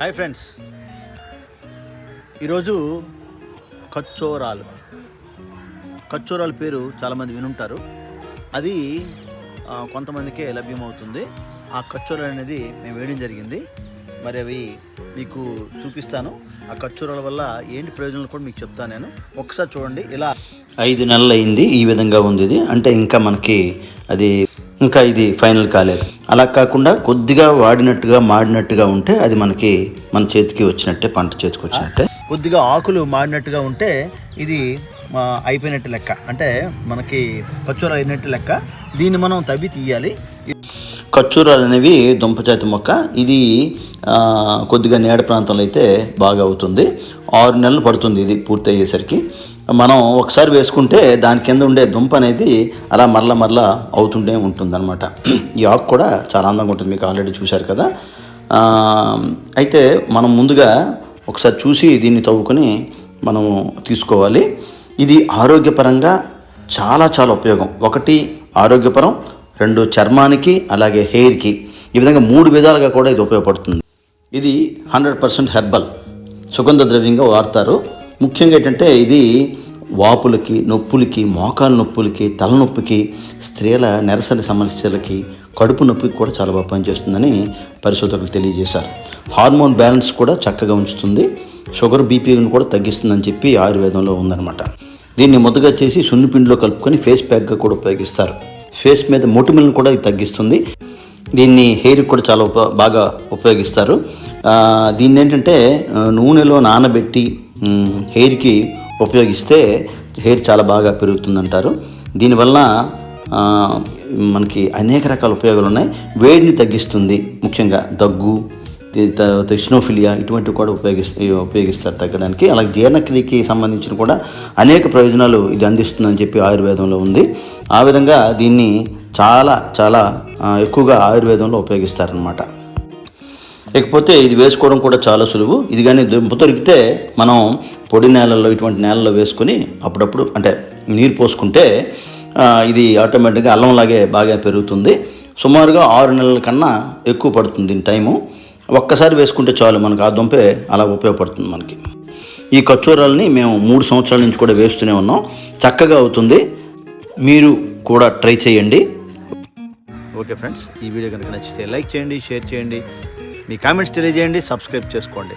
Hi friends. ఈరోజు కచ్చోరాలు. కచ్చోరాల పేరు చాలామంది వినుంటారు. అది కొంతమందికే లభ్యమవుతుంది. ఆ కచ్చోరాలు అనేది మేము వేయడం జరిగింది. మరి అవి మీకు చూపిస్తాను. ఆ కచ్చోరాల వల్ల ఏంటి ప్రయోజనాలు కూడా మీకు చెప్తాను నేను. ఒకసారి చూడండి ఇలా. ఐదు నెలలు అయింది ఈ విధంగా ఉంది ఇది. అంటే ఇంకా మనకి అది ఇంకా ఇది ఫైనల్ కాలేదు. అలా కాకుండా కొద్దిగా వాడినట్టుగా మాడినట్టుగా ఉంటే అది మనకి మన చేతికి వచ్చినట్టే పంట చేతికి వచ్చినట్టే. కొద్దిగా ఆకులు మాడినట్టుగా ఉంటే ఇది అయిపోయినట్టు లెక్క. అంటే మనకి కచ్చోర అయినట్టు లెక్క. దీన్ని మనం తవ్వి తీయాలి. ఖర్చూరాలు అనేవి దుంపజాతి మొక్క. ఇది కొద్దిగా నీడ ప్రాంతంలో అయితే బాగా అవుతుంది. ఆరు నెలలు పడుతుంది ఇది పూర్తి అయ్యేసరికి. మనం ఒకసారి వేసుకుంటే దాని కింద ఉండే దుంప అనేది అలా మరల మరల అవుతుండే ఉంటుందన్నమాట. ఈ ఆకు కూడా చాలా అందంగా ఉంటుంది మీకు ఆల్రెడీ చూశారు కదా. అయితే మనం ముందుగా ఒకసారి చూసి దీన్ని తవ్వుకొని మనం తీసుకోవాలి. ఇది ఆరోగ్యపరంగా చాలా చాలా ఉపయోగం. ఒకటి ఆరోగ్యపరం రెండు చర్మానికి అలాగే హెయిర్కి. ఈ విధంగా మూడు విధాలుగా కూడా ఇది ఉపయోగపడుతుంది. ఇది హండ్రెడ్ పర్సెంట్ హెర్బల్. సుగంధ ద్రవ్యంగా వాడతారు. ముఖ్యంగా ఏంటంటే ఇది వాపులకి నొప్పులకి మోకాలు నొప్పులకి తలనొప్పికి స్త్రీల నిరసన సమస్యలకి కడుపు నొప్పికి కూడా చాలా బాగా పనిచేస్తుందని పరిశోధకులు తెలియజేశారు. హార్మోన్ బ్యాలెన్స్ కూడా చక్కగా ఉంచుతుంది. షుగర్ బీపీని కూడా తగ్గిస్తుందని చెప్పి ఆయుర్వేదంలో ఉందన్నమాట. దీన్ని ముద్దగా చేసి సున్నిపిండిలో కలుపుకొని ఫేస్ ప్యాక్గా కూడా ఉపయోగిస్తారు. ఫేస్ మీద మొటిమలను కూడా ఇది తగ్గిస్తుంది. దీన్ని హెయిర్కి కూడా చాలా ఉప బాగా ఉపయోగిస్తారు. దీన్ని ఏంటంటే నూనెలో నానబెట్టి హెయిర్కి ఉపయోగిస్తే హెయిర్ చాలా బాగా పెరుగుతుందంటారు. దీనివల్ల మనకి అనేక రకాల ఉపయోగాలు ఉన్నాయి. వేడిని తగ్గిస్తుంది ముఖ్యంగా దగ్గు తర్వాత ఇస్నోఫిలియా ఇటువంటివి కూడా ఉపయోగిస్ ఉపయోగిస్తారు తగ్గడానికి. అలాగే జీర్ణక్రియకి సంబంధించిన కూడా అనేక ప్రయోజనాలు ఇది అందిస్తుందని చెప్పి ఆయుర్వేదంలో ఉంది. ఆ విధంగా దీన్ని చాలా చాలా ఎక్కువగా ఆయుర్వేదంలో ఉపయోగిస్తారనమాట ఇకపోతే ఇది వేసుకోవడం కూడా చాలా సులువు. ఇది కానీ దుంప దొరికితే మనం పొడి నేలల్లో ఇటువంటి నేలల్లో వేసుకొని అప్పుడప్పుడు అంటే నీరు పోసుకుంటే ఇది ఆటోమేటిక్గా అల్లంలాగే బాగా పెరుగుతుంది. సుమారుగా ఆరు నెలల కన్నా ఎక్కువ పడుతుంది దీని టైము. ఒక్కసారి వేసుకుంటే చాలు మనకు ఆ దుంపే అలా ఉపయోగపడుతుంది మనకి. ఈ కచ్చూరాలని మేము మూడు సంవత్సరాల నుంచి కూడా వేస్తూనే ఉన్నాం. చక్కగా అవుతుంది. మీరు కూడా ట్రై చేయండి. ఓకే ఫ్రెండ్స్ ఈ వీడియో కనుక నచ్చితే లైక్ చేయండి షేర్ చేయండి. మీ కామెంట్స్ తెలియజేయండి సబ్స్క్రైబ్ చేసుకోండి.